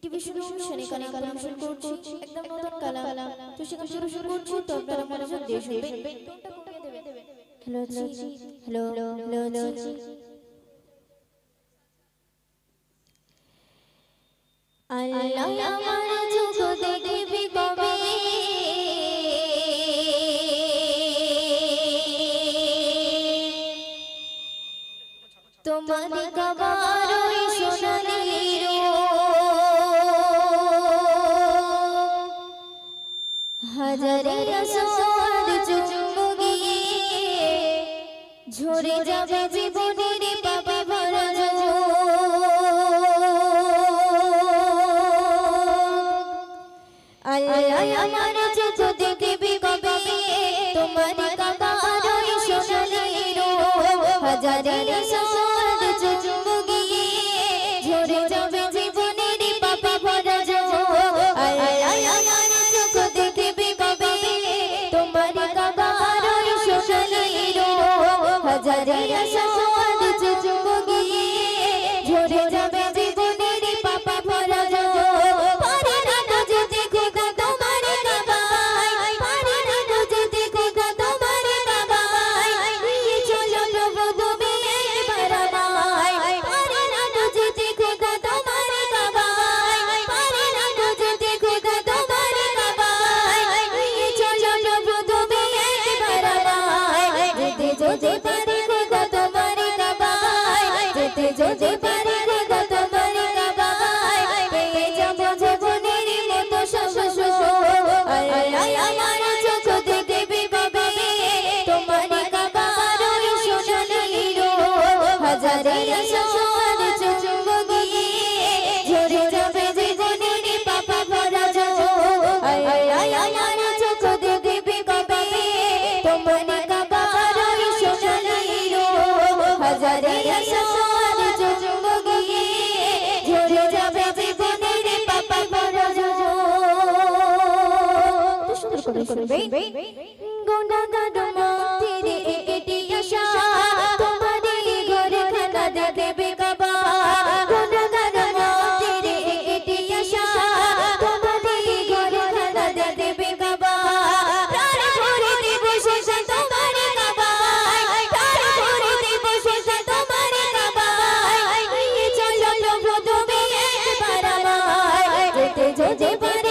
একটি বিশেষ অনুষ্ঠানে কালাম শুরু করছি একদম নতুন কালাম। তো সেখানে শুরু করছি তো আপনারা মনোযোগ দিয়ে শুনবেন। হ্যালো হ্যালো হ্যালো হ্যালো ঝরে যাবে জীবনের পাপে ভরা আল্লাহ আমার চোখ দেখবি কবে? তোমার কাবার আর সোনালি হাজারে আসর হাজারে আসর চুম্বুগিয়ে ঝরে যাবে জীবনের পাপে ভরা পারে না যদি খোকা তোমার কাবাই পারে না যদি খোকা তোমার কাবাই নিয়ে চলো প্রভু তুমি একবার আমায়। পারে না যদি খোকা তোমার কাবাই পারে না যদি খোকা তোমার কাবাই নিয়ে চলো প্রভু তুমি একবার আমায়। যেতে যেতে পারে হাজারে আসর চুম্বকিয়ে ঝরে যাবে জীবনের পাপা ভরা আল্লাহ আমার চোখ দেখবে কবে তোমার কাবার সোনালি হাজারে আসর চুম্বকিয়ে ঝরে যাবে জীবনের পাপা ভরা সুন্দর করে শুনবে আমায় যেতে যেতে পারে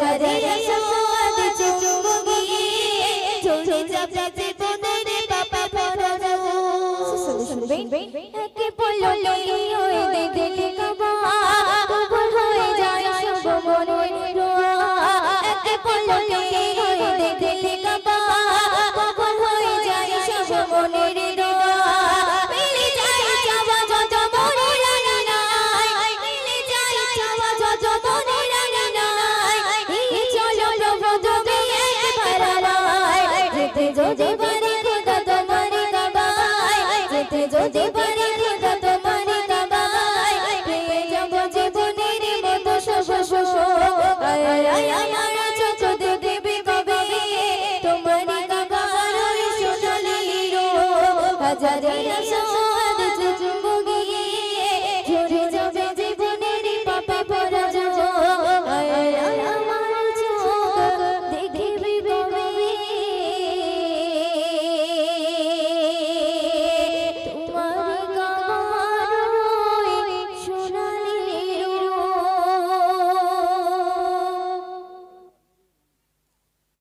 হাজারে আসাদ চুম্বকিয়ে ঝরে যাবে জীবনের পাপা ভরা শুনবেন একে পললে ওই দেখলে তোমার কাবার ওই সোনালি হাজারে আসর